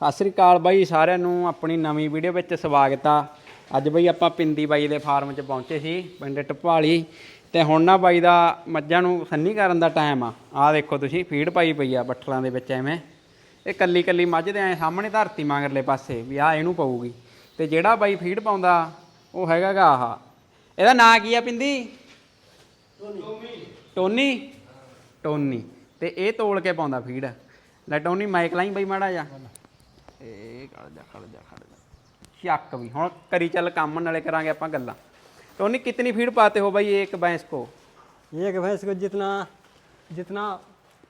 ਸਤਿ ਸ੍ਰੀ ਅਕਾਲ ਬਾਈ, ਸਾਰਿਆਂ ਨੂੰ ਆਪਣੀ ਨਵੀਂ ਵੀਡੀਓ ਵਿੱਚ ਸਵਾਗਤ ਆ। ਅੱਜ ਬਾਈ ਆਪਾਂ ਪਿੰਦੀ ਬਾਈ ਦੇ ਫਾਰਮ 'ਚ ਪਹੁੰਚੇ ਸੀ, ਪਿੰਡ ਟਪਾਲੀ ਤੇ ਹੁਣ ਨਾ ਬਾਈ ਦਾ ਮੱਝਾਂ ਨੂੰ ਸੰਨੀ ਕਰਨ ਦਾ ਟਾਈਮ ਆ। ਆਹ ਦੇਖੋ ਤੁਸੀਂ, ਫੀਡ ਪਾਈ ਪਈ ਆ ਬੱਠਲਾਂ ਦੇ ਵਿੱਚ ਐਵੇਂ। ਇਹ ਕੱਲੀ ਕੱਲੀ ਮੱਝ ਦੇ ਐ ਸਾਹਮਣੇ ਧਰਤੀ ਮਗਰਲੇ ਪਾਸੇ, ਵੀ ਆ ਇਹਨੂੰ ਪਊਗੀ। ਤੇ ਜਿਹੜਾ ਬਾਈ ਫੀਡ ਪਾਉਂਦਾ, ਉਹ ਹੈਗਾਗਾ ਆਹ। ਇਹਦਾ ਨਾਂ ਕੀ ਆ ਪਿੰਦੀ? ਟੋਨੀ। ਟੋਨੀ। ਤੇ ਇਹ ਤੋਲ ਕੇ ਪਾਉਂਦਾ ਫੀਡ। ਲੈ ਟੋਨੀ ਮਾਈਕ ਲਾਈ ਬਈ ਮਾੜਾ ਜਾ ਇਹ ਖੜ ਜਾ ਖੜ ਜਾ ਖੜ ਜਾ ਚੱਕ ਵੀ ਹੁਣ ਕਰੀ ਚੱਲ ਕੰਮ ਨਾਲੇ ਕਰਾਂਗੇ ਆਪਾਂ ਗੱਲਾਂ ਟੋਨੀ ਕਿਤਨੀ ਫੀਡ ਪਾਤੇ ਹੋ भाई एक भैंस को एक भैंस को जितना जितना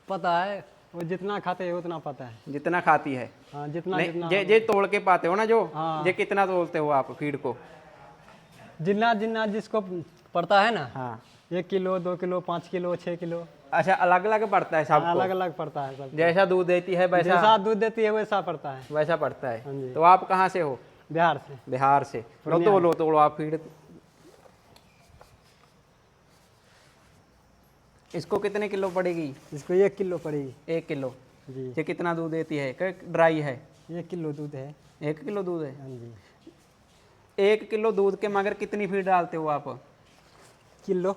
पता है वो जितना खाते हैं उतना पता है जितना खाती है हाँ जितना नहीं जितना जे जे तोड़ के पाते हो ना जो हाँ। ये कितना तोलते हो आप फीड को जितना जितना जिसको पड़ता है ना हाँ एक किलो दो किलो पाँच किलो छः किलो। अच्छा अलग अलग पड़ता है सबको? अलग अलग पड़ता है सब जैसा दूध देती है वैसा जैसा दूध देती है वैसा पड़ता है। वैसा पड़ता है। हाँ तो आप कहाँ से हो? बिहार से। बिहार से। लो तोलो तोलो आप फ़ीड इसको कितने किलो पड़ेगी? इसको एक किलो पड़ेगी। एक किलो। जी। ये कितना दूध देती है? ड्राई है। एक किलो दूध है। एक किलो दूध है? हाँ जी। एक किलो दूध के मगर कितनी फ़ीड डालते हो आप? किलो।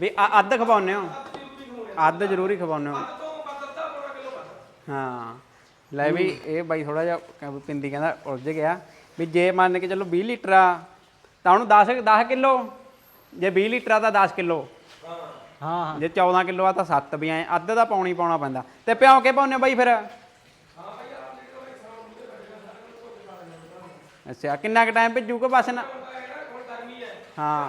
ਵੀ ਅ- ਅੱਧ ਖਵਾਉਂਦੇ ਹੋ? ਅੱਧ ਜ਼ਰੂਰੀ ਖਵਾਉਂਦੇ ਹੋ। ਹਾਂ। ਲੈ ਵੀ ਇਹ ਬਾਈ ਥੋੜਾ ਜਿਹਾ ਕ- ਪਿੰਦੀ ਕਹਿੰਦਾ ਉਲਝ ਗਿਆ। ਵੀ ਜੇ ਮੰਨ ਕੇ ਚੱਲੋ 20 ਲੀਟਰ ਆ ਤਾਂ ਉਹਨੂੰ 10 10 ਕਿਲੋ? ਜੇ 20 ਲੀਟਰ ਆ ਤਾਂ 10 ਕਿਲੋ। हाँ हाँ ਜੇ 14 ਕਿਲੋ ਆ ਤਾਂ 7 ਵੀ ਐ ਅੱਧ ਦਾ ਪਾਉਣੀ ਪਾਉਣਾ ਪੈਂਦਾ। ਤੇ ਭਿਉਂ ਕੇ ਪਾਉਨੇ ਬਾਈ ਫਿਰ? ਅੱਛਾ ਕਿੰਨਾ ਕੁ ਟਾਈਮ ਭੇਜੂਗਾ ਬਸ ਨਾ? ਹਾਂ।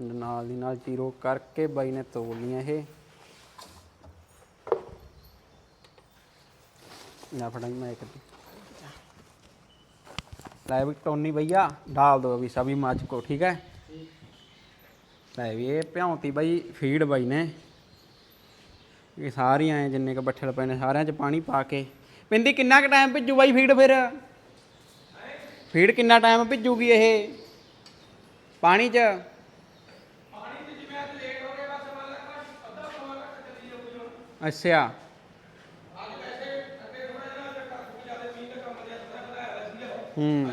ਨਾਲ ਦੀ ਨਾਲ ਜ਼ੀਰੋ ਕਰਕੇ ਬਾਈ ਨੇ ਤੋਲ ਲੀਆਂ ਇਹ। ਨਾ ਫੜਾਈ ਮੈਂ ਇੱਕ ਲੈ ਵੀ ਟੋਨੀ ਭਈਆ, ਡਾਲ ਦੋ ਵੀ ਸਭੀ ਮੱਝ ਕੋ, ਠੀਕ ਹੈ? ਲੈ ਵੀ ਇਹ ਭਿਉਂਤੀ ਬਾਈ, ਫੀਡ ਬਾਈ ਨੇ। ਇਹ ਸਾਰੀਆਂ ਐ ਜਿੰਨੇ ਕ ਬੱਠਲ ਪਏ ਨੇ, ਸਾਰਿਆਂ ਚ ਪਾਣੀ ਪਾ ਕੇ। ਪਿੰਦੀ ਕਿੰਨਾ ਕ ਟਾਈਮ ਭਿੱਜੂ ਬਾਈ ਫੀਡ ਫਿਰ? ਫੀਡ ਕਿੰਨਾ ਟਾਈਮ ਭਿੱਜੂਗੀ ਇਹ? ਪਾਣੀ 'ਚ? ਅੱਛਾ। ਹੂੰ।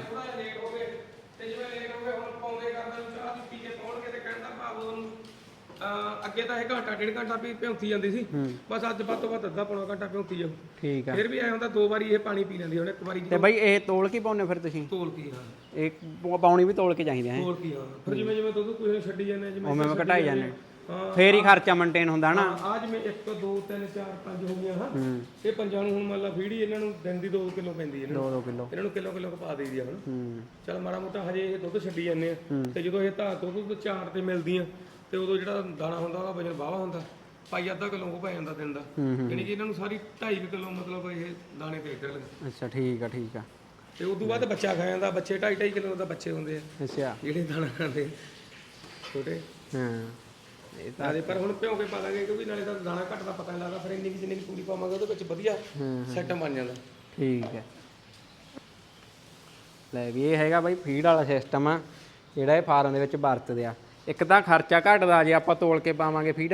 ਅਹ ਅੱਗੇ ਤਾਂ ਇਹ ਘੰਟਾ ਡੇਢ ਘੰਟਾ ਵੀ ਭਿਉਂਤੀ ਜਾਂਦੀ ਸੀ ਬਸ ਅੱਜ ਵੱਧ ਤੋਂ ਵੱਧ ਅੱਧਾ ਪੌਣਾ ਘੰਟਾ ਭਿਉਂਤੀ ਜਾਊ। ਠੀਕ ਆ। ਫਿਰ ਵੀ ਐ ਹੁੰਦਾ ਦੋ ਵਾਰੀ ਇਹ ਪਾਣੀ ਪੀ ਲੈਂਦੀ ਹੁਣ ਇੱਕ ਵਾਰੀ ਤੇ ਬਾਈ ਇਹ ਤੋਲ ਕੀ ਪਾਉਨੇ ਫਿਰ ਤੁਸੀਂ? ਤੋਲ ਕੀ ਹਾਂ। ਇਹ ਪਾਉਣੀ ਵੀ ਤੋਲ ਕੇ ਚਾਹੀਦੇ ਹੈ। ਤੋਲ ਕੀ ਹਾਂ। ਫਿਰ ਜਿਵੇਂ ਜਿਵੇਂ ਦੁੱਧ ਕੋਈ ਨੂੰ ਛੱਡੀ ਜਾਂਦੇ ਜਿਵੇਂ ਉਵੇਂ ਮੈਂ ਘਟਾਈ ਜਾਂਦੇ ਹਾਂ। ਫੇਰ ਹੀ ਖਰਚਾ ਮੇਨਟੇਨ ਹੁੰਦਾ ਨਾ ਆ ਜਿਵੇਂ 1 2 3 4 5 ਹੋ ਗਈਆਂ ਹਾਂ। ਇਹ ਪੰਜਾਂ ਨੂੰ ਹੁਣ ਮੰਨ ਲਾ ਫੀੜੀ ਇਹਨਾਂ ਨੂੰ ਦਿਨ ਦੀ 2 ਕਿਲੋ ਪੈਂਦੀ ਇਹਨਾਂ ਨੂੰ। 2-2 ਕਿਲੋ। ਇਹਨਾਂ ਨੂੰ ਕਿਲੋ ਕਿਲੋ ਪਾ ਦੇਈਦੀ ਆ ਹੁਣ ਚਲ ਮਾੜਾ ਮੋਟਾ ਹਜੇ ਇਹ ਦੁੱਧ ਛੱਡੀ ਜਾਂਦੇ ਆ। ਤੇ ਜਦੋਂ ਇਹ ਧਾਰ ਦੁੱਧ ਤੋਂ ਚਾਰ ਤੇ ਮਿਲਦੀਆਂ ਤੇ ਉਦੋਂ ਜਿਹੜਾ ਦਾਣਾ ਹੁੰਦਾ ਉਹਦਾ ਵਜਨ ਵਾਵਾ ਹੁੰਦਾ। ਪਾਈ ਅੱਧਾ ਕਿਲੋ ਉਹ ਪੈ ਜਾਂਦਾ ਦਿਨ ਦਾ। ਯਾਨੀ ਕਿ ਇਹਨਾਂ ਨੂੰ ਸਾਰੀ 2.5 ਕਿਲੋ ਮਤਲਬ ਇਹ ਦਾਣੇ ਤੇ ਇੱਧਰ ਲੱਗੇ ਅੱਛਾ ਠੀਕ ਆ ਠੀਕ ਆ। ਤੇ ਉਦੋਂ ਬਾਅਦ ਬੱਚਾ ਖਾ ਜਾਂਦਾ ਬੱਚੇ 2.5 ਕਿਲੋ ਦਾ ਬੱਚੇ ਹੁੰਦੇ ਆ। ਅੱਛਾ। ਜਿਹੜੇ ਦਾਣਾ ਖਾਂਦੇ ਛੋਟੇ। ਹਾਂ। ਇਹ ਤਾਂ ਨਾਲੇ ਪਰ ਹੁਣ ਭਿਉਂ ਕੇ ਪਾ ਲਾਂਗੇ ਕਿਉਂਕਿ ਨਾਲੇ ਤਾਂ ਦਾਣਾ ਘੱਟ ਦਾ ਪਤਾ ਨਹੀਂ ਲੱਗਦਾ ਫਿਰ ਇੰਨੀ ਕਿ ਜਿੰਨੀ ਕੁ ਪੂਰੀ ਪਾਵਾਂਗੇ ਉਹਦੇ ਵਿੱਚ ਵਧੀਆ ਸੈੱਟ ਬਣ ਜਾਂਦਾ। ਠੀਕ ਹੈ। ਲੈ ਵੀ ਇਹ ਹੈਗਾ ਬਾਈ ਫੀਡ ਵਾਲਾ ਸਿਸਟਮ ਆ ਜਿਹੜਾ ਇਹ ਫਾਰਮ ਦੇ ਵਿੱਚ ਵਰਤਦੇ ਆ। ਇੱਕ ਤਾਂ ਖਰਚਾ ਘਟਦਾ ਜੇ ਆਪਾਂ ਤੋਲ ਕੇ ਪਾਵਾਂਗੇ ਫੀਡ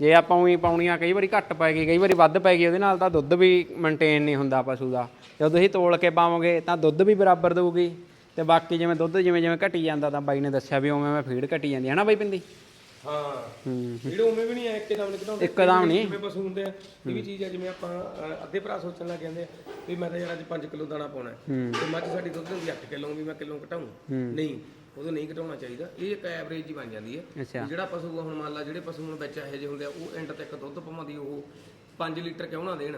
ਜੇ ਆਪਾਂ ਉਹੀ ਪਾਉਣੀਆਂ ਕਈ ਵਾਰੀ ਘੱਟ ਪੈ ਗਈ ਕਈ ਵਾਰੀ ਵੱਧ ਪੈ ਗਈ ਉਹਦੇ ਨਾਲ ਤਾਂ ਦੁੱਧ ਵੀ ਮੇਨਟੇਨ ਨਹੀਂ ਹੁੰਦਾ ਪਸ਼ੂ ਦਾ। ਜਦੋਂ ਤੁਸੀਂ ਤੋਲ ਕੇ ਪਾਵੋਗੇ ਤਾਂ ਦੁੱਧ ਵੀ ਬਰਾਬਰ ਦੇਊਗੀ ਤੇ ਬਾਕੀ ਜਿਵੇਂ ਦੁੱਧ ਜਿਵੇਂ ਜਿਵੇਂ ਘਟੀ ਜਾਂਦਾ ਤਾਂ ਬਾਈ ਨੇ ਦੱਸਿਆ ਵੀ ਉਵੇਂ ਉਵੇਂ ਫੀਡ ਘਟੀ ਜਾਂਦੀ ਹੈ ਨਾ ਬਾਈ ਪਿੰਦੀ? ਹਾਂ। ਹੂੰ। ਜਿਹੜੇ ਉਵੇਂ ਵੀ ਨਹੀਂ ਐ ਇੱਕਦਮ ਨਹੀਂ ਘਟਾਉਂਦੇ ਇੱਕਦਮ ਨਹੀਂ। ਜਿਵੇਂ ਪਸ਼ੂ ਹੁੰਦੇ ਆ ਇਹ ਵੀ ਚੀਜ਼ ਆ ਜਿਵੇਂ ਆਪਾਂ ਅ, ਅੱਧੇ ਭਰਾ ਸੋਚਣ ਲੱਗ ਜਾਂਦੇ ਆ ਵੀ ਮੈਂ ਤਾਂ ਯਾਰ ਅੱਜ 5 ਕਿਲੋ ਦਾਣਾ ਪਾਉਣਾ ਹੈ। ਤੇ ਮੱਝ ਸਾਡੀ ਦੁੱਧ ਦਿੰਦੀ 8 ਕਿਲੋ ਵੀ ਮੈਂ ਕਿਲੋ ਘਟਾਉਂ ਨਹੀਂ ਉਦੋਂ ਨਹੀਂ ਘਟਾਉਣਾ ਚਾਹੀਦਾ। ਇਹ ਇੱਕ ਐਵਰੇਜ ਹੀ ਬਣ ਜਾਂਦੀ ਹੈ ਅੱਛਾ। ਵੀ ਜਿਹੜਾ ਪਸ਼ੂ ਆ ਹੁਣ ਮੰਨ ਲਾ ਜਿਹੜੇ ਪਸ਼ੂ ਹੁਣ ਵਿੱਚ ਇਹੋ ਜਿਹੇ ਹੁੰਦੇ ਆ ਉਹ ਐਂਡ ਤੱਕ ਦੁੱਧ ਪਵਾਉਂਦੀ ਉਹ 5 ਲੀਟਰ ਕਿਉਂ ਨਾ ਦੇਣ?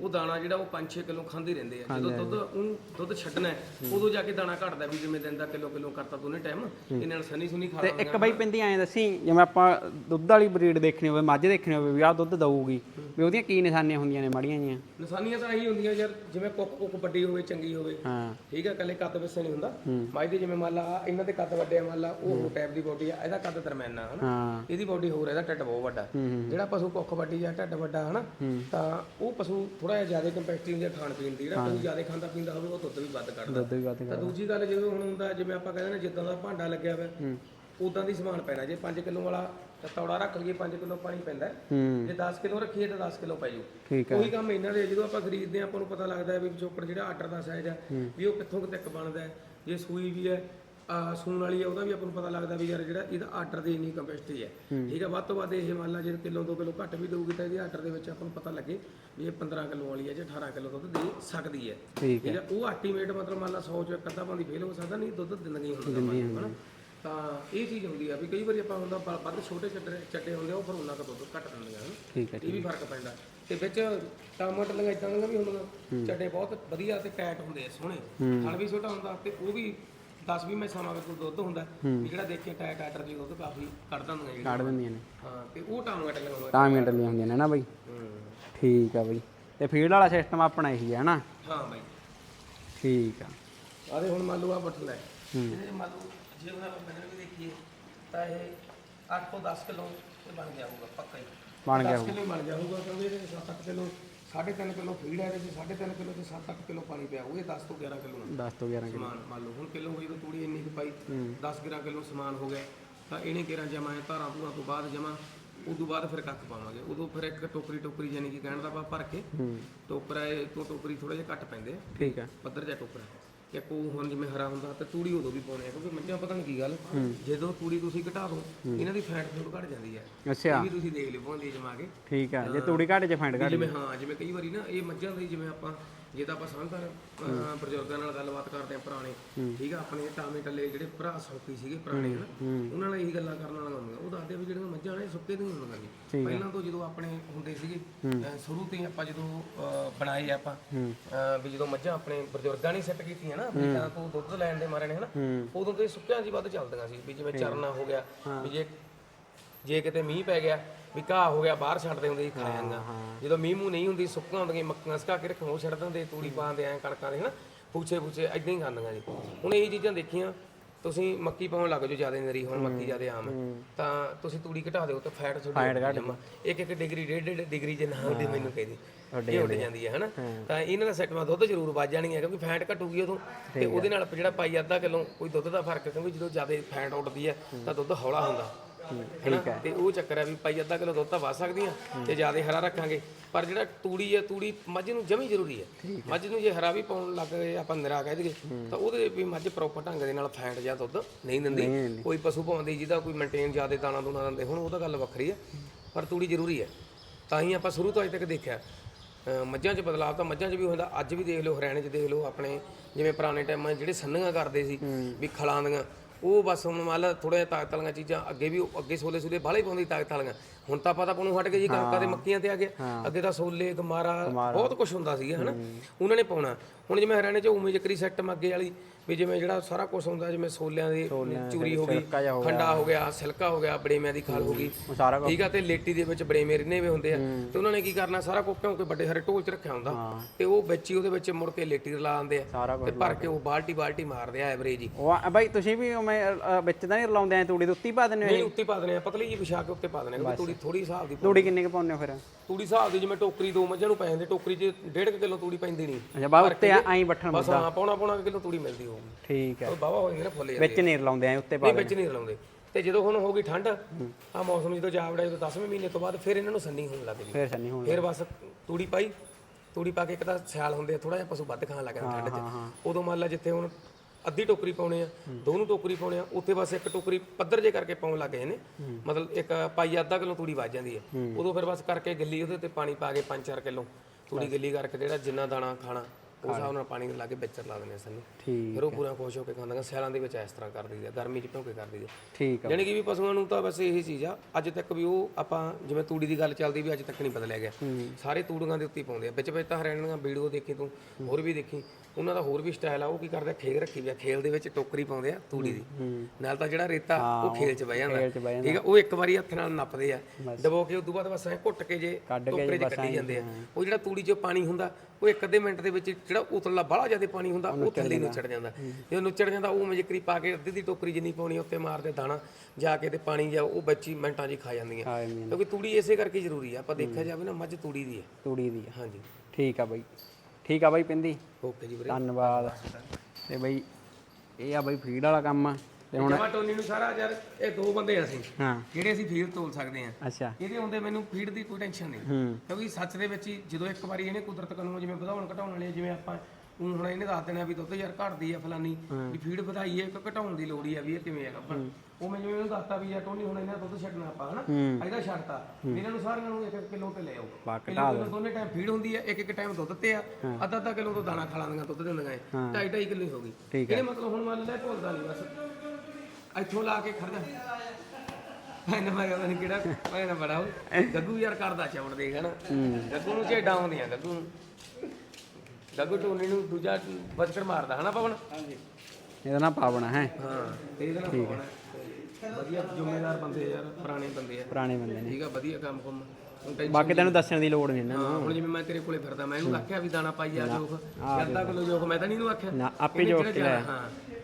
ਉਹ ਦਾਣਾ ਜਿਹੜਾ ਉਹ 5-6 ਕਿਲੋ ਖਾਂਦੇ ਰਹਿੰਦੇ ਆ। ਜਦੋਂ ਦੁੱਧ ਉਹ ਦੁੱਧ ਛੱਡਣਾ ਉਦੋਂ ਜਾ ਕੇ ਦਾਣਾ ਘਟਦਾ ਵੀ ਜਿਵੇਂ ਦਿਨ ਦਾ ਕਿਲੋ ਕਿਲੋ ਕਰਤਾ ਦੋਨੇ ਟਾਈਮ ਇਹਨਾਂ ਨਾਲ ਸਨੀ ਸੁਨੀ ਖਾ ਤੇ ਇੱਕ ਬਾਈ ਪਿੰਦੀ ਐਂ ਦੱਸੀ ਜਿਵੇਂ ਆਪਾਂ ਦੁੱਧ ਵਾਲੀ ਬਰੀਡ ਦੇਖਣੀ ਹੋਵੇ ਮੱਝ ਦੇਖਣੀ ਹੋਵੇ ਵੀ ਆਹ ਦੁੱਧ ਦਊਗੀ ਵੀ ਉਹਦੀਆਂ ਕੀ ਨਿਸ਼ਾਨੀਆਂ ਹੁੰਦੀਆਂ ਨੇ ਮਾੜੀਆਂ ਜੀਆਂ? ਨਿਸ਼ਾਨੀਆਂ ਤਾਂ ਇਹੀ ਹੁੰਦੀਆਂ ਯਾਰ ਜਿਵੇਂ ਕੁੱਕ ਕੁੱਕ ਵੱਡੀ ਹੋਵੇ ਚੰਗੀ ਹੋਵੇ। ਹਾਂ। ਠੀਕ ਹੈ ਕੱਲੇ ਕੱਦ ਵਿਸੇ ਨਹੀਂ ਹੁੰਦਾ। ਮਾਈ ਦੇ ਜਿਵੇਂ ਮੰਨ ਲਾ ਇਹਨਾਂ ਦੇ ਕੱਦ ਵੱਡੇ ਆ ਮੰਨ ਲਾ ਉਹ ਟਾਈਪ ਦੀ ਬੋਡੀ ਆ ਇਹਦਾ ਕੱਦ ਦਰਮਿਆਨਾ ਹਨਾ? ਇਹਦੀ ਬੋਡੀ ਹੋਰ ਇਹਦਾ ਢਿੱਡ ਬਹੁਤ ਵੱਡਾ। ਜਿਹੜਾ ਪਸ਼ੂ ਕੁੱਖ ਵੱਡੀ ਆ ਢਿੱਡ ਵੱਡਾ ਹਨਾ? ਤਾਂ ਉਹ ਪਸ਼ੂ ਥੋੜਾ ਜਿਹਾ ਜ਼ਿਆਦਾ ਕੰਪੈਕਟਿਵ ਹੁੰਦੀ ਖਾਣ ਪੀਣ ਦੀ ਜਿਹੜਾ ਪਸ਼ੂ ਜ਼ਿਆਦਾ ਖਾਂਦਾ ਪੀਂਦਾ ਹੋਵੇ ਉਹ ਦੁੱਧ ਵੀ ਵੱਧ ਕੱਢਦਾ। ਦੁੱਧ ਵੀ ਵੱਧ ਤਾਂ ਦੂਜੀ ਗੱਲ ਜਦੋਂ ਹੁਣ ਹੁੰਦਾ ਜਿਵੇਂ ਆਪਾਂ ਕਹਿੰਦੇ ਨੇ ਜਿੱਦਾਂ ਦਾ ਭਾਂਡਾ ਲੱਗਿਆ ਹੋਇਆ ਉਦਾਂ ਦੀ ਸਮਾਨ ਪੈਣਾ। ਜੇ 5 ਕਿਲੋ ਵਾਲਾ ਤਾਂ ਤੌੜਾ ਰੱਖ ਲਈਏ 5 ਕਿਲੋ ਪਾਣੀ ਪੈਂਦਾ। ਜੇ 10 ਕਿਲੋ ਰੱਖੀਏ ਤਾਂ 10 ਕਿਲੋ ਪੈ ਹੈ। ਉਹੀ ਕੰਮ ਇਹਨਾਂ ਦੇ ਜਦੋਂ ਆਪਾਂ ਖਰੀਦਦੇ ਆਪਾਂ ਨੂੰ ਪਤਾ ਲੱਗਦਾ ਵੀ ਚੋਕੜ ਜਿਹੜਾ ਆਰਡਰ ਦਾ ਸਾਈਜ਼ ਆ ਵੀ ਉਹ ਕਿੱਥੋਂ ਤੱਕ ਬਣਦਾ ਜੇ ਸੂਈ ਵੀ ਹੈ ਆ ਸੂਣ ਵਾਲੀ ਹੈ ਉਹਦਾ ਵੀ ਆਪਾਂ ਨੂੰ ਪਤਾ ਲੱਗਦਾ ਵੀ ਯਾਰ ਜਿਹੜਾ ਇਹਦਾ ਆਰਡਰ ਦੀ ਇੰਨੀ ਕੰਪੈਸਿਟੀ ਹੈ। ਠੀਕ ਹੈ ਵੱਧ ਤੋਂ ਵੱਧ ਇਹ ਮੰਨ ਲਾ ਜੇ ਕਿਲੋ 2 ਕਿਲੋ ਘੱਟ ਵੀ ਦੇਊਗੀ ਤਾਂ ਇਹਦੇ ਆਰਡਰ ਦੇ ਵਿੱਚ ਆਪਾਂ ਨੂੰ ਪਤਾ ਲੱਗੇ ਵੀ ਇਹ 15 ਕਿਲੋ ਵਾਲੀ ਹੈ ਜਾਂ 18 ਕਿਲੋ ਦੁੱਧ ਦੇ ਸਕਦੀ ਹੈ ਠੀਕ ਹੈ ਉਹ ਆਟੀਮੇਟ ਮਤਲਬ ਮੰਨ ਲਾ 100 ਚੋਂ ਇੱਕ ਅੱਧਾ ਬੰਦੀ ਫੇਲ ਹੋ ਸਕਦਾ ਨਹੀਂ ਦੁੱਧ ਦਿੰਦੀ ਹੁੰਦੀ ਹਨਾ? ਤਾਂ ਇਹ ਚੀਜ਼ ਹੁੰਦੀ ਆ ਵੀ ਕਈ ਵਾਰੀ ਆਪਾਂ ਹੁੰਦਾ ਵੱਧ ਛੋਟੇ ਚੱਟੇ ਚੱਟੇ ਹੁੰਦੇ ਆ ਉਹ ਫਿਰ ਉਹਨਾਂ ਦਾ ਦੁੱਧ ਘੱਟ ਦਿੰਦੀਆਂ ਹਨ। ਠੀਕ ਹੈ ਇਹ ਵੀ ਫ਼ਰਕ ਪੈਂਦਾ। ਤੇ ਵਿੱਚ ਟਮਾਟਰ ਲਗਾ ਇਦਾਂ ਦੀਆਂ ਵੀ ਹੁੰਦੀਆਂ। ਚੱਡੇ ਬਹੁਤ ਵਧੀਆ ਤੇ ਟੈਟ ਹੁੰਦੇ ਆ ਸੋਹਣੇ। ਥਣ ਵੀ ਛੋਟਾ ਹੁੰਦਾ ਤੇ ਉਹ ਵੀ 10 20 ਮੈਸਾਂ ਮਗਰ ਕੋਈ ਦੁੱਧ ਹੁੰਦਾ ਵੀ ਜਿਹੜਾ ਦੇਖ ਕੇ ਟੈਟ ਆਟਰ ਦੀ ਦੁੱਧ ਕਾਫੀ ਕੱਢ ਦਿੰਦੀਆਂ ਜਿਹੜੀਆਂ। ਕੱਢ ਦਿੰਦੀਆਂ ਨੇ। ਹਾਂ ਤੇ ਉਹ ਟਮਾਟਰ ਲਗਾਉਂਦਾ ਤਾਂ ਮਿੰਟ ਲੀਆਂ ਹੁੰਦੀਆਂ ਨੇ ਨਾ ਬਾਈ। ਠੀਕ ਆ ਬਾਈ। ਤੇ ਫੀਡ ਵਾਲਾ ਸਿਸਟਮ ਆਪਣਾ ਇਹੀ ਹੈ ਨਾ? ਹਾਂ ਬਾਈ। ਠੀਕ ਆ। ਆਦੇ ਹੁਣ ਮੰਨ ਲਓ ਆ ਬਟਨ ਹੈ। ਇਹਦੇ ਮੰਨ ਲਓ ਜੇ ਉਹਨਾਂ ਆਪਾਂ ਬਟਨ ਵੀ ਦੇਖੀਏ ਤਾਂ ਇਹ 8 ਤੋਂ 10 ਕਿਲੋ ਇਹ ਬਣ ਗਿਆ ਹੋਊਗਾ ਪੱਕਾ ਹੀ। ਬਣ ਗਿਆ 10 ਕਿਲੋ ਬਣ ਜਾਊਗਾ ਕਿਉਂਕਿ ਇਹਦੇ 7-8 ਕਿਲੋ 3.5 ਕਿਲੋ ਫੀਡ ਹੈ ਇਹਦੇ 'ਚ 3.5 ਕਿਲੋ ਤੇ 7-8 ਕਿਲੋ ਪਾਣੀ ਪਿਆ ਹੋਊਗਾ ਇਹ 10 ਤੋਂ 11 ਕਿਲੋ 10 ਤੋਂ 11 ਕਿਲੋ। ਸਮਾਨ ਮੰਨ ਲਓ ਹੁਣ ਕਿਲੋ ਹੋਈ ਤਾਂ ਤੂੜੀ ਇੰਨੀ ਕੁ ਪਾਈ 10-11 ਕਿਲੋ ਸਮਾਨ ਹੋ ਗਿਆ ਤਾਂ ਇਹਨੇ ਕਿਹੜਾ ਜਮਾ ਹੈ ਧਾਰਾਂ ਧੂਰਾਂ ਤੋਂ ਬਾਅਦ ਜਮਾ ਉਦੋਂ ਬਾਅਦ ਫਿਰ ਕੱਖ ਪਾਵਾਂਗੇ। ਉਦੋਂ ਫਿਰ ਇੱਕ ਟੋਕਰੀ ਟੋਕਰੀ ਯਾਨੀ ਕਿ ਕਹਿਣ ਦਾ ਵਾ ਭਰ ਕੇ ਟੋਕਰਾ ਇਹ ਤੋਂ ਟੋਕਰੀ ਥੋੜੇ ਜਿਹਾ ਘੱਟ ਪੈਂਦੇ ਆ। ਠੀਕ ਆ ਪੱਧਰ ਜਿਹਾ ਟੋਕਰਾ। ਇੱਕ ਉਹ ਹੁਣ ਜਿਵੇਂ ਹਰਾ ਹੁੰਦਾ ਤੇ ਤੂੜੀ ਉਦੋਂ ਵੀ ਪਾਉਣੇ ਆ ਕਿਉਂਕਿ ਮੱਝਾਂ ਪਤਾ ਨਹੀਂ ਕੀ ਗੱਲ। ਜਦੋਂ ਤੂੜੀ ਤੁਸੀਂ ਘਟਾ ਦੋ ਇਹਨਾਂ ਦੀ ਫੈਟ ਥੋੜੀ ਘਟ ਜਾਂਦੀ ਹੈ ਅੱਛਾ। ਇਹ ਵੀ ਤੁਸੀਂ ਦੇਖ ਲਿਓ ਪਾਉਂਦੀ ਜਮਾ ਕੇ। ਠੀਕ ਆ ਜੇ ਤੂੜੀ ਘਾਟੇ ਚ ਫੈਂਡ ਘਾਟ ਜਿਵੇਂ ਹਾਂ ਜਿਵੇਂ ਕਈ ਵਾਰੀ ਨਾ ਇਹ ਮੱਝਾਂ ਦੀ ਜਿਵੇਂ ਆਪਾਂ ਜੇ ਤਾਂ ਆਪਾਂ ਸਾਂਝਾਂ ਬਜ਼ੁਰਗਾਂ ਨਾਲ ਗੱਲਬਾਤ ਕਰਦੇ ਆ ਪੁਰਾਣੇ ਠੀਕ ਆ? ਆਪਣੇ ਟਾਮੇ ਟੱਲੇ ਜਿਹੜੇ ਭਰਾ ਸੌਪੀ ਸੀਗੇ ਪੁਰਾਣੇ ਹਨਾ? ਉਹਨਾਂ ਨਾਲ ਇਹੀ ਗੱਲਾਂ ਕਰਨ ਵਾਲੀਆਂ ਹੁੰਦੀਆਂ। ਉਹ ਦੱਸਦੇ ਆ ਵੀ ਜਿਹੜੀਆਂ ਮੱਝਾਂ ਨੇ ਸੁੱਕੇ ਦੀਆਂ ਹੁੰਦੀਆਂ ਨੇ। ਪਹਿਲਾਂ ਤੋਂ ਜਦੋਂ ਆਪਣੇ ਹੁੰਦੇ ਸੀਗੇ ਅਹ ਸ਼ੁਰੂ ਤੋਂ ਹੀ ਆਪਾਂ ਜਦੋਂ ਅਹ, ਬਣਾਏ ਆ ਆਪਾਂ ਅਹ, ਵੀ ਜਦੋਂ ਮੱਝਾਂ ਆਪਣੇ ਬਜ਼ੁਰਗਾਂ ਨੇ ਸੈੱਟ ਕੀਤੀਆਂ ਨਾ ਵੀ ਜਾਂ ਤੋਂ ਦੁੱਧ ਲੈਣ ਦੇ ਮਾਰੇ ਨੇ ਹਨਾ? ਉਦੋਂ ਤੋਂ ਸੁੱਕਿਆਂ 'ਚ ਹੀ ਵੱਧ ਚੱਲਦੀਆਂ ਸੀ ਵੀ ਜਿਵੇਂ ਚਰਨਾ ਹੋ ਗਿਆ ਵੀ ਜੇ ਜੇ ਕਿਤੇ ਮੀਂਹ ਪੈ ਗਿਆ ਵੀ ਘਾਹ ਹੋ ਗਿਆ ਬਾਹਰ ਛੱਡਦੇ ਹੁੰਦੇ ਸੀ ਖਾ ਜਾਂਦਾ ਜਦੋਂ ਮੀਂਹ ਮੂੰਹ ਨਹੀਂ ਹੁੰਦੀ ਸੁੱਕੀਆਂ ਹੁੰਦੀਆਂ ਮੱਕੀਆਂ ਸੁਕਾ ਕੇ ਰੱਖੋ ਛੱਡ ਦਿੰਦੇ ਤੂੜੀ ਪਾਉਂਦੇ ਐ ਕਣਕਾਂ ਦੇ ਹਨਾ। ਪੁੱਛੇ ਪੁੱਛੇ ਐਦਾਂ ਹੀ ਖਾਂਦੀਆਂ ਜੀ ਹੁਣ ਇਹ ਚੀਜ਼ਾਂ ਦੇਖੀਆਂ ਤੁਸੀਂ ਮੱਕੀ ਪਾਉਣ ਲੱਗ ਜਾਓ ਜ਼ਿਆਦਾ ਨਰੀ ਹੁਣ ਮੱਕੀ ਜ਼ਿਆਦਾ ਆਮ ਹੈ। ਤਾਂ ਤੁਸੀਂ ਤੂੜੀ ਘਟਾ ਦਿਓ ਤਾਂ ਫੈਟ ਤੁਹਾਡੀ ਇੱਕ ਇੱਕ ਡਿਗਰੀ ਡੇਢ ਡੇਢ ਡਿਗਰੀ ਜੇ ਨਾ ਹੁੰਦੀ ਮੈਨੂੰ ਕਹਿੰਦੀ ਇਹ ਉੱਡ ਜਾਂਦੀ ਹੈ ਹਨਾ। ਤਾਂ ਇਹਨਾਂ ਦਾ ਸੈਟਮਾ ਦੁੱਧ ਜ਼ਰੂਰ ਵੱਜ ਜਾਣੀ ਹੈ ਕਿਉਂਕਿ ਫੈਟ ਘਟੂਗੀ ਉਦੋਂ। ਤੇ ਉਹਦੇ ਨਾਲ ਜਿਹੜਾ ਪਾਈ ਅੱਧਾ ਕਿਲੋ ਕੋਈ ਦੁੱਧ ਦਾ ਫ਼ਰਕ ਕਿਉਂਕਿ ਜਦੋਂ ਜ਼ਿਆਦਾ ਫੈਟ ਉੱਡਦੀ ਹੈ ਤਾਂ ਦੁੱਧ ਹੌਲਾ ਹੁੰਦਾ। ਠੀਕ ਹੈ। ਤੇ ਉਹ ਚੱਕਰ ਹੈ ਵੀ ਪਾਈ ਅੱਧਾ ਕਿਲੋ ਦੁੱਧ ਤਾਂ ਵਾ ਸਕਦੀਆਂ ਤੇ ਜ਼ਿਆਦਾ ਹਰਾ ਰੱਖਾਂਗੇ। ਪਰ ਜਿਹੜਾ ਤੂੜੀ ਹੈ ਤੂੜੀ ਮੱਝ ਨੂੰ ਜਮੀ ਜ਼ਰੂਰੀ ਹੈ। ਮੱਝ ਨੂੰ ਜੇ ਹਰਾ ਵੀ ਪਾਉਣ ਲੱਗ ਗਏ ਆਪਾਂ ਨਿਰਾ ਕਹਿ ਦਈਏ ਤਾਂ ਉਹਦੇ ਵੀ ਮੱਝ ਪ੍ਰੋਪਰ ਢੰਗ ਦੇ ਨਾਲ ਫੈਟ ਜਾਂ ਦੁੱਧ ਨਹੀਂ ਦਿੰਦੀ। ਕੋਈ ਪਸ਼ੂ ਪਾਉਂਦੀ ਜਿਹਦਾ ਕੋਈ ਮੇਨਟੇਨ ਜ਼ਿਆਦਾ ਦਾਣਾ ਦੂਣਾ ਦਿੰਦੇ ਹੁਣ ਉਹ ਤਾਂ ਗੱਲ ਵੱਖਰੀ ਹੈ। ਪਰ ਤੂੜੀ ਜ਼ਰੂਰੀ ਹੈ। ਤਾਂ ਹੀ ਆਪਾਂ ਸ਼ੁਰੂ ਤੋਂ ਅਜੇ ਤੱਕ ਦੇਖਿਆ। ਮੱਝਾਂ 'ਚ ਬਦਲਾਅ ਤਾਂ ਮੱਝਾਂ 'ਚ ਵੀ ਹੁੰਦਾ। ਅੱਜ ਵੀ ਦੇਖ ਲਓ ਹਰਿਆਣੇ 'ਚ ਦੇਖ ਲਓ ਆਪਣੇ ਜਿਵੇਂ ਪੁਰਾਣੇ ਟਾਈਮਾਂ 'ਚ ਜਿਹੜੇ ਸੰਨੀਆਂ ਕਰਦੇ ਸੀ ਵੀ ਖਲਾਂ ਦੀਆਂ ਉਹ ਬਸ ਹੁਣ ਮੰਨ ਲਾ ਥੋੜਾ ਜਿਹਾ ਤਾਕਤ ਵਾਲੀਆਂ ਚੀਜ਼ਾਂ, ਅੱਗੇ ਵੀ ਉਹ- ਅੱਗੇ ਛੋਲੇ ਸੂਲੇ ਬਾਹਲੇ ਪਾਉਂਦੀ ਤਾਕਤ ਵਾਲੀਆਂ। ਹੁਣ ਤਾਂ ਪਤਾ ਪਾਉਣੋਂ ਹਟ ਗਏ ਜੀ ਕਣਕਾਂ ਦੇ ਮੱਕੀਆਂ ਤੇ ਆ ਗਿਆ। ਅੱਗੇ ਤਾਂ ਛੋਲੇ ਗਮਾਰਾ ਬਹੁਤ ਕੁਝ ਹੁੰਦਾ ਸੀਗਾ ਹਨਾ? ਉਹਨਾਂ ਨੇ ਪਾਉਣਾ। ਹੁਣ ਜਿਵੇਂ ਹਰਿਆਣੇ 'ਚ ਉਵੇਂ ਜਿਕਰੀ ਸੈੱਟ ਮੱਗੇ ਵਾਲੀ ਵੀ ਜਿਵੇਂ ਜਿਹੜਾ ਸਾਰਾ ਕੁਝ ਹੁੰਦਾ ਜਿਵੇਂ ਛੋਲਿਆਂ ਦੀ ਚੂਰੀ ਹੋ ਗਈ ਖੰਡਾ ਹੋ ਗਿਆ ਸਿਲਕਾ ਹੋ ਗਿਆ ਬੜੇਮਿਆਂ ਦੀ ਖਾਲ ਹੋ ਗਈ। ਠੀਕ ਆ ਤੇ ਲੇਟੀ ਦੇ ਵਿੱਚ ਬੜੇ ਮੇਰੇ ਨੇ ਵੀ ਹੁੰਦੇ ਆ। ਤੇ ਉਹਨਾਂ ਨੇ ਕੀ ਕਰਨਾ ਸਾਰਾ ਕੁਝ ਕਿਉਂਕਿ ਵੱਡੇ ਹਰੇ ਢੋਲ 'ਚ ਰੱਖਿਆ ਹੁੰਦਾ। ਤੇ ਉਹ ਵਿੱਚ ਹੀ ਉਹਦੇ ਵਿੱਚ ਮੁੜ ਕੇ ਲੇਟੀ ਰਲਾ ਆਉਂਦੇ ਆ। ਤੇ ਭਰ ਕੇ ਉਹ ਬਾਲਟੀ ਬਾਲਟੀ ਮਾਰਦੇ ਆ ਐਵਰੇਜ ਹੀ। ਉਹ ਆ- ਬਾਈ ਤੁਸੀਂ ਵੀ ਵਿੱਚ ਤਾਂ ਨਹੀਂ ਰਲਾਉਂਦੇ ਐ ਤੂੜੀ ਦੇ ਉੱਤੇ ਪਾ ਦਿੰਦੇ ਹੋ ਨਹੀਂ ਉੱਤੇ ਪਾ ਦਨੇ ਆ। ਪਤਲੀ ਜੀ ਵਿਛਾ ਕੇ ਉੱਤੇ ਪਾ ਦਨੇ ਆ। ਤੂੜੀ ਥੋੜੀ ਹਿਸਾਬ ਦੀ ਤੂੜੀ ਕਿੰਨੇ ਕ ਪਾਉਂਦੇ ਹੋ ਫਿਰ? ਤੂੜੀ ਹਿਸਾਬ ਦੀ ਜਿਵੇਂ ਟੋਕਰੀ ਦੋ ਮੱਝਾਂ ਨੂੰ ਪੈ ਜਾਂਦੇ ਟੋਕਰੀ 'ਚ 1.5 ਕਿਲੋ ਤੂੜੀ ਪੈਂਦੀ ਨਹੀਂ ਅੱਛਾ ਬਾ ਉੱਤੇ ਐਂ ਬੱਠਣ ਬਸ ਹਾਂ ਪੌਣਾ ਪੌਣਾ ਕਿਲੋ ਤੂੜੀ ਮਿਲਦੀ ਹੋਊਗੀ। ਠੀਕ ਹੈ। ਉਹ ਬਾਵਾ ਹੋਏਗੀ ਨਾ ਫੁੱਲ ਜਾਂਦੀ ਵਿੱਚ ਨਹੀਂ ਰਲਾਉਂਦੇ ਐ ਉੱਤੇ ਪਾ ਨਹੀਂ ਵਿੱਚ ਨਹੀਂ ਰਲਾਉਂਦੇ ਤੇ ਜਦੋਂ ਹੁਣ ਹੋ ਗਈ ਠੰਡ ਆ ਮੌਸਮ ਜਦੋਂ ਜਾ ਵੜਿਆ ਜਦੋਂ 10ਵੇਂ ਮਹੀਨੇ ਤੋਂ ਬਾਅਦ ਫਿਰ ਇਹਨਾਂ ਨੂੰ ਸੰਨੀ ਹੋਣ ਲੱਗ ਗਈ। ਫਿਰ ਸੰਨੀ ਹੁਣ ਫਿਰ ਬਸ ਤੂੜੀ ਪਾਈ ਤੂੜੀ ਪਾ ਕੇ ਇੱਕ ਤਾਂ ਸਿਆਲ ਹੁੰਦੇ ਥੋੜਾ ਜਿਹਾ ਪਸ਼ੂ ਵੱਧ ਖਾਣ ਲੱਗ ਜਾਂਦੇ ਠੰਡ 'ਚ। ਉਦੋਂ ਮੰਨ ਲਾ ਜਿੱਥੇ ਹੁਣ ਅੱਧੀ ਟੋਕਰੀ ਪਾਉਣੇ ਆ ਦੋ ਨੂੰ ਟੋਕਰੀ ਪਾਉਣੇ ਆ ਉੱਥੇ ਬਸ ਇੱਕ ਟੋਕਰੀ ਪੱਧਰ ਜੇ ਕਰਕੇ ਪਾਉਣ ਲੱਗ ਗਏ ਨੇ ਮਤਲਬ ਇੱਕ ਪਾਈ ਅੱਧਾ ਕਿਲੋ ਤੂੜੀ ਵੱਜ ਜਾਂਦੀ ਹੈ। ਉਦੋਂ ਫਿਰ ਬਸ ਕਰਕੇ ਗਿੱਲੀ ਉਹਦੇ ਤੇ ਪਾਣੀ ਪਾ ਕੇ 5-4 ਕਿਲੋ ਤੂੜੀ ਗਿੱਲੀ ਕਰਕੇ ਜਿਹੜਾ ਜਿੰਨਾ ਦਾਣਾ ਖਾਣਾ। ਉਸ ਹਿਸਾਬ ਨਾਲ ਪਾਣੀ ਲਾ ਕੇ ਵਿੱਚ ਲਾ ਦਿੰਦੇ ਸਾਨੂੰ। ਠੀਕ ਫਿਰ ਉਹ ਪੂਰਾ ਖੁਸ਼ ਹੋ ਕੇ ਖਾਂਦਾ ਸਿਆਲਾਂ ਦੇ ਵਿੱਚ ਇਸ ਤਰ੍ਹਾਂ ਕਰ ਦਈਦਾ ਗਰਮੀ 'ਚ ਭਿਉਂ ਕੇ ਕਰ ਦਈਦਾ ਠੀਕ ਆ। ਯਾਨੀ ਕਿ ਵੀ ਪਸ਼ੂਆਂ ਨੂੰ ਤਾਂ ਬਸ ਇਹੀ ਚੀਜ਼ ਆ ਅੱਜ ਤੱਕ ਵੀ ਉਹ ਆਪਾਂ ਜਿਵੇਂ ਤੂੜੀ ਦੀ ਗੱਲ ਚੱਲਦੀ ਵੀ ਅੱਜ ਤੱਕ ਨਹੀਂ ਬਦਲਿਆ ਗਿਆ। ਸਾਰੇ ਤੂੜੀਆਂ ਦੇ ਉੱਤੇ ਪਾਉਂਦੇ ਆ। ਵਿੱਚ ਵਿੱਚ ਤਾਂ ਹਰਿਆਣੀਆਂ ਵੀਡੀਓ ਦੇਖੀ ਤੂੰ ਹੋਰ ਵੀ ਦੇਖੀ। ਉਹਨਾਂ ਦਾ ਹੋਰ ਵੀ ਸਟਾਈਲ ਆ ਉਹ ਕੀ ਕਰਦੇ ਆ ਖੇਗ ਰੱਖੀ ਵੀ ਆ। ਖੇਲ ਦੇ ਵਿੱਚ ਟੋਕਰੀ ਪਾਉਂਦੇ ਆ ਤੂੜੀ ਦੀ। ਨਾਲ ਤਾਂ ਜਿਹੜਾ ਰੇਤਾ ਉਹ ਖੇਲ 'ਚ ਬਹਿ ਜਾਂਦਾ। ਖੇਲ ਠੀਕ ਆ ਉਹ ਇੱਕ ਵਾਰੀ ਹੱਥ ਨਾਲ ਨੱਪਦੇ ਆ। ਦਬੋ ਕੇ ਤੋਂ ਬਾਅਦ ਬਸ ਐ ਘੁੱਟ ਕੇ ਜੇ ਟੋਕਰੇ 'ਚ ਕੱਢੀ ਜਾਂਦੇ ਆ। ਉਹ ਜਿਹੜਾ ਤੂੜੀ 'ਚ ਪਾਣੀ ਹੁੰਦਾ ਉਹ ਇੱਕ ਅੱਧੇ ਮਿੰਟ ਦੇ ਵਿੱਚ ਜਿਹੜਾ ਉਤਲਾ ਬਾਹਲਾ ਜ਼ਿਆਦਾ ਪਾਣੀ ਹੁੰਦਾ ਉਹ ਥੱਲੇ ਨੂੰ ਚੜ ਜਾਂਦਾ। ਜਦੋਂ ਨੁੱਚੜ ਜਾਂਦਾ ਉਹ ਮਜਕਰੀ ਪਾ ਕੇ ਅੱਧੀ ਦੀ ਟੋਕਰੀ ਜਿੰਨੀ ਪਾਉਣੀ ਉੱਤੇ ਮਾਰਦੇ ਦਾਣਾ ਜਾ ਕੇ ਤੇ ਪਾਣੀ ਜਾ ਉਹ ਬੱਚੀ ਮਿੰਟਾਂ 'ਚ ਹੀ ਖਾ ਜਾਂਦੀਆਂ। ਕਿਉਂਕਿ ਤੂੜੀ ਇਸੇ ਕਰਕੇ ਜ਼ਰੂਰੀ ਆ ਆਪਾਂ ਦੇਖਿਆ ਜਾਵੇ ਨਾ ਮੱਝ ਤੂੜੀ ਦੀ ਹੈ ਤੂੜੀ ਦੀ ਆ। ਹਾਂਜੀ। ਠੀਕ ਆ ਬਾਈ। ਠੀਕ ਆ ਬਾਈ ਪਿੰਦੀ। ਓਕੇ ਜੀ ਵੀਰੇ। ਧੰਨਵਾਦ। ਤੇ ਬਾਈ ਇਹ ਆ ਬਾਈ ਫੀਡ ਵਾਲਾ ਕੰਮ ਆ। ਤੇ ਹੁਣ ਜਮਾ ਟੋਨੀ ਨੂੰ ਸਾਰਾ ਯਾਰ ਇਹ ਦੋ ਬੰਦੇ ਆ ਅਸੀਂ ਹਾਂ। ਜਿਹੜੇ ਅਸੀਂ ਫੀਲ ਤੋਲ ਸਕਦੇ ਆ ਅੱਛਾ। ਇਹਦੇ ਹੁੰਦੇ ਮੈਨੂੰ ਫੀਡ ਦੀ ਕੋਈ ਟੈਨਸ਼ਨ ਨਹੀਂ। ਕਿਉਂਕਿ ਸੱਚ ਦੇ ਵਿੱਚ ਹੀ ਜਦੋਂ ਇੱਕ ਵਾਰੀ ਇਹਨੇ ਕੁਦਰਤ ਕਾਨੂੰਨ ਜਿਵੇਂ ਵਧਾਉਣ ਘਟਾਉਣ ਵਾਲੇ ਜਿਵੇਂ ਆਪਾਂ ਊਂ ਹੁਣ ਇਹਨੇ ਦੱਸ ਦੇਣਾ ਵੀ ਦੁੱਧ ਯਾਰ ਘਟਦੀ ਆ ਫਲਾਨੀ ਵੀ ਫੀਡ ਵਧਾਈ ਹੈ ਕਿ ਘਟਾਉਣ ਦੀ ਲੋੜ ਹੀ ਆ ਵੀ ਇਹ ਕਿਵੇਂ ਆ ਆਪਾਂ ਉਹ ਮੈਨੂੰ ਇਹਨੂੰ ਦੱਸਤਾ ਵੀ ਯਾਰ ਟੋਨੀ ਹੁਣ ਇਹਨਾਂ ਦੁੱਧ ਛੱਡਣਾ ਆਪਾਂ ਹਨਾ? ਇਹਦਾ ਛੱਡਤਾ ਇਹਨਾਂ ਨੂੰ ਸਾਰਿਆਂ ਨੂੰ ਇੱਕ ਇੱਕ ਕਿਲੋ ਤੇ ਲੈ ਆਓ। ਕਿਲੋ ਦੋਨੇ ਟਾਈਮ ਫੀਡ ਹੁੰਦੀ ਹੈ ਇੱਕ ਇੱਕ ਟਾਈਮ ਦੁੱਧ ਤੇ ਆ। ਅੱਧਾ ਅੱਧਾ ਕਿਲੋ ਤੋਂ ਦਾਣਾ ਖਾ ਲਾਂਦੀਆਂ ਦੁੱਧ ਦਿੰਦੀਆਂ ਇਹ। ਢਾਈ ਢਾਈ ਕਿਲੋ ਹੀ ਹੋ। ਗਈ ਇਹਨੇ ਮਤਲਬ ਹੁਣ ਮੰਨ ਲੈ ਭੁੱਲਦਾ ਨਹੀਂ ਬਸ। ਇੱਥੋਂ ਲਾ ਕੇ ਖੜ ਜਾ। ਇਹਨਾਂ ਮੈਂ ਕਹਿੰਦਾ ਨਹੀਂ ਕਿਹੜਾ ਮੈਂ ਨਾ ਬੜਾ ਹੋ ਗੱਗੂ ਯਾਰ ਕਰਦਾ ਚਵੜ ਦੇਖ ਹਨਾ। ਗੱਗੂ ਨੂੰ ਝੇਡਾਂ ਆਉਂਦੀਆਂ ਗੱਗੂ ਨੂੰ। ਗੱਗੂ ਟੋਨੀ ਨੂੰ ਦੂਜਾ ਬਚਕਰ ਮਾਰਦਾ ਹਨਾ ਪਵਨ? ਇਹਦਾ ਨਾ ਪਾਵਣਾ ਹੈ। ਹਾਂ ਤੇ ਇਹਦੇ ਵਧੀਆ ਜ਼ਿੰਮੇਦਾਰ ਬੰਦੇ ਯਾਰ ਪੁਰਾਣੇ ਬੰਦੇ ਆ। ਪੁਰਾਣੇ ਬੰਦੇ ਨੇ। ਠੀਕ ਆ ਵਧੀਆ ਕੰਮ ਕੰਮ। ਬਾਕੀ ਤੈਨੂੰ ਦੱਸਣ ਦੀ ਲੋੜ ਨਹੀਂ ਨੂੰ। ਹੁਣ ਜਿਵੇਂ ਮੈਂ ਤੇਰੇ ਕੋਲੇ ਫਿਰਦਾ ਮੈਂ ਇਹਨੂੰ ਆਖਿਆ ਵੀ ਦਾਣਾ ਪਾਈ ਆ ਜੋਖ। ਅੱਧਾ ਕਿਲੋ ਜੋਖ ਮੈਂ ਤਾਂ ਨਹੀਂ ਇਹਨੂੰ ਆਖਿਆ। ਨਾ ਆਪੇ ਇਹਨੇ ਜੋਖ ਕੇ। ਹਾਂ।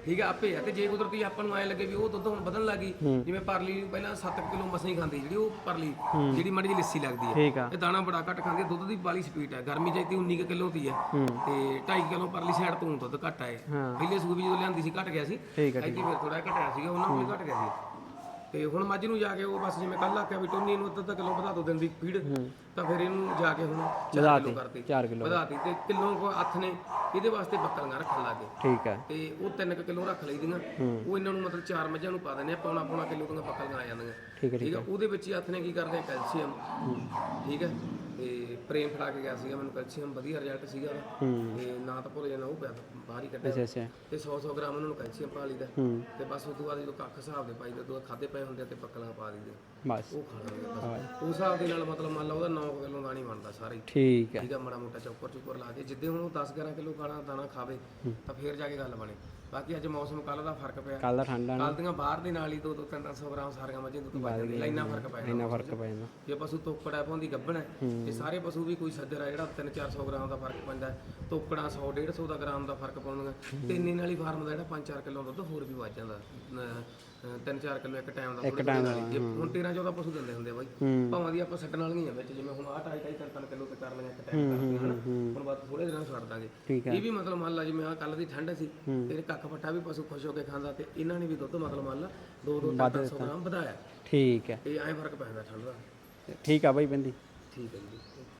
ਠੀਕ ਆ ਆਪੇ ਆ। ਤੇ ਜੇ ਕੁਦਰਤੀ ਆਪਾਂ ਨੂੰ ਐ ਲੱਗੇ ਵੀ ਉਹ ਦੁੱਧ ਹੁਣ ਵਧਣ ਲੱਗੀ ਜਿਵੇਂ ਪਰਲੀ ਪਹਿਲਾਂ 7 ਕਿਲੋ ਮਸਾਂ ਹੀ ਖਾਂਦੀ ਜਿਹੜੀ ਉਹ ਪਰਲੀ ਜਿਹੜੀ ਮੜੀ ਲੱਸੀ ਲੱਗਦੀ ਹੈ ਠੀਕ ਆ। ਇਹ ਦਾਣਾ ਬੜਾ ਘੱਟ ਖਾਂਦੀ ਹੈ, ਦੁੱਧ ਦੀ ਬਾਲੀ ਸਪੀਡ ਹੈ ਗਰਮੀ ਚਾਹੀਦੀ 19 ਕੁ ਕਿਲੋ ਦੀ ਹੈ। ਤੇ 2.5 ਕਿਲੋ ਪਰਲੀ ਸਾਈਡ ਤੋਂ ਦੁੱਧ ਘੱਟ ਆਏ। ਪਹਿਲੇ ਸੂਬੀ ਜਦੋਂ ਲਿਆਂਦੀ ਸੀ ਘਟ ਗਿਆ ਸੀ। ਠੀਕ ਫਿਰ ਥੋੜਾ ਘਟਿਆ ਸੀਗਾ ਉਹਨਾਂ ਨੂੰ ਵੀ ਘਟ ਗਿਆ ਸੀ। ਤੇ ਹੁਣ ਮੱਝ ਨੂੰ ਜਾ ਕੇ ਉਹ ਬਸ ਜਿਵੇਂ ਕੱਲ ਆਖਿਆ ਵੀ ਟੋਨੀ ਨੂੰ ਅੱਧਾ ਅੱਧਾ ਕਿਲੋ ਵਧਾ ਦੋ ਦਿਨ ਦੀ ਫੀਡ ਤਾਂ ਫਿਰ ਇਹਨੂੰ ਜਾ ਕੇ ਹੁਣ 4 ਕਿਲੋ ਕਰਤੀ। 4 ਕਿਲੋ। ਵਧਾਤੀ ਤੇ ਕਿਲੋ ਕੋ ਹੱਥ ਨੇ ਇਹਦੇ ਵਾਸਤੇ ਬੱਕਰੀਆਂ ਰੱਖਣ ਲੱਗੇ ਠੀਕ ਹੈ। ਤੇ ਉਹ 3 ਕਿਲੋ ਰੱਖ ਲਈਦੀਆਂ। ਉਹ ਇਹਨਾਂ ਨੂੰ ਮਤਲਬ ਚਾਰ ਮੱਝਾਂ ਨੂੰ ਪਾ ਦਿੰਦੇ ਆ ਪੌਣਾ ਪੌਣਾ ਕਿਲੋ ਦੀਆਂ ਬੱਕਰੀਆਂ ਆ ਜਾਂਦੀਆਂ। ਠੀਕ ਹੈ ਠੀਕ ਹੈ ਉਹਦੇ ਵਿੱਚ ਹੀ ਹੱਥ ਨੇ ਕੀ ਕਰਦੇ ਆ ਕੈਲਸ਼ੀਅਮ। ਠੀਕ ਹੈ। ਤੇ ਪ੍ਰੇਮ ਫੜਾ ਕੇ ਗਿਆ ਸੀਗਾ ਮੈਨੂੰ ਕੈਲਸ਼ੀਅਮ ਵਧੀਆ ਰਿਜ਼ਲਟ ਸੀਗਾ ਉਹਦਾ। ਤੇ ਨਾ ਤਾਂ ਭੁੱਲ ਜਾਣਾ ਉਹ ਪਿਆ ਬਾਹਰ ਹੀ ਕੱਢਿਆ। ਅੱਛਾ ਤੇ 100 100 ਗ੍ਰਾਮ ਉਹਨਾਂ ਨੂੰ ਕੈਲਸ਼ੀਅਮ ਪਾ ਲਈਦਾ। ਹੂੰ। ਤੇ ਬਸ ਉਸ ਤੋਂ ਬਾਅਦ ਜਦੋਂ ਕੱਖ ਹਿਸਾਬ ਦੇ ਪਾਈਦੇ ਦੋ ਖਾਦੇ ਪਏ ਹੁੰਦੇ ਆ ਤੇ ਪੱਕਲਾਂ ਪਾ ਦਈਦੇ। ਬਸ। ਉਹ ਖਾ ਲਾਂਗੇ ਬਸ। ਉਸ ਹਿਸਾਬ ਦੇ ਨਾਲ ਮਤਲਬ ਮੰਨ ਲਾ ਉਹਦਾ 9 ਕਿਲੋ ਦਾਣਾ ਬਣਦਾ ਸਾਰਾ ਹੀ। ਠੀਕ ਹੈ। ਠੀਕ ਆ ਮਾੜਾ ਮੋਟਾ ਚੌਕਰ ਚੁੱਕਰ ਲਾ ਕੇ ਜਿੱਦੇ ਹੁਣ ਉਹ 10 11 ਕਿਲੋ ਖਾਣਾ ਦਾਣਾ ਖਾਵੇ ਤਾਂ ਫੇਰ ਜਾ ਕੇ ਗੱਲ ਬਣੇ। ਬਾਕੀ ਅੱਜ ਮੌਸਮ ਕੱਲ ਦਾ ਫ਼ਰਕ ਪਿਆ। ਕੱਲ ਦਾ ਠੰਡਾ ਨਾ। ਕੱਲ ਦੀਆਂ ਬਾਹਰ ਦੇ ਨਾਲ ਹੀ 2 2 3 300 ਗ੍ਰਾਮ ਸਾਰੀਆਂ ਮੱਝਾਂ ਦੁੱਧ ਪਾ ਜਾਂਦੀਆਂ ਇੰਨਾ ਫ਼ਰਕ ਪੈ ਜਾਂਦਾ। ਇੰਨਾ ਫ਼ਰਕ ਪੈ ਜਾਂਦਾ। ਜੇ ਪਸ਼ੂ ਤੋਕੜਾ ਪਾਉਂਦੀ ਗੱਭਣ ਹੈ। ਤੇ ਸਾਰੇ ਪਸ਼ੂ ਵੀ ਕੋਈ ਸੱਜਰ ਆ ਜਿਹੜਾ 3 400 ਗ੍ਰਾਮ ਦਾ ਫ਼ਰਕ ਪੈਂਦਾ ਹੈ। ਤੋਕੜਾ 100 150 ਦਾ ਗ੍ਰਾਮ ਦਾ ਫ਼ਰਕ ਪਾਉਂਦੀਆਂ। ਤੇ ਇੰਨੇ ਨਾਲ ਹੀ ਫਾਰਮ ਦਾ ਜਿਹੜਾ 5-4 ਕਿਲੋ ਦੁੱਧ ਹੋਰ ਵੀ ਵੱਜ ਜਾਂਦਾ। 3-4 ਕਿਲੋ ਇੱਕ ਟਾਈਮ ਦਾ ਇੱਕ ਟਾਈਮ ਦਾ ਜੇ। ਹੁਣ 13 14 ਪਸ਼ੂ ਦਿੰਦੇ ਹੁੰਦੇ ਆ ਬਾਈ। ਭਾਵਾਂ ਦੀ ਆਪਾਂ ਛੱਡਣ ਵਾਲੀਆਂ ਵਿੱਚ ਜਿਵੇਂ ਹੁਣ ਆਹ ਢਾਈ ਢਾਈ ਤਿੰਨ ਤਿੰਨ ਕਿਲੋ ਤੇ ਕਰ ਲੈਣਾ ਇੱਕ ਟਾਈਮ ਕਰਦੇ ਹਾਂ ਹੁਣ ਬਾਅਦ ਥੋੜੇ ਦਿਨਾਂ ਨੂੰ ਛੱਡ ਦਾਂਗੇ। ਠੀਕ ਇਹ ਵੀ ਮਤਲਬ ਮੰਨ ਲਾ ਜਿਵੇਂ ਆ ਕੱਲ ਦੀ ਠੰਡ ਸੀ ਤੇ ਕੱਖ ਪੱਟਾ ਵੀ ਪਸ਼ੂ ਖੁਸ਼ ਹੋ ਕੇ ਖਾਂਦਾ ਤੇ ਇਹਨਾਂ ਨੇ ਵੀ ਦੁੱਧ ਮਤਲਬ ਮੰਨ ਲਾ 2-2 300 ਗ੍ਰਾਮ ਵਧਾਇਆ। ਠੀਕ ਹੈ ਇਹ ਐਂ ਫ਼ਰਕ ਪੈਂਦਾ ਠੰਡ ਦਾ। ਠੀਕ ਆ ਬਾਈ ਠੀਕ ਹੈ ਜੀ।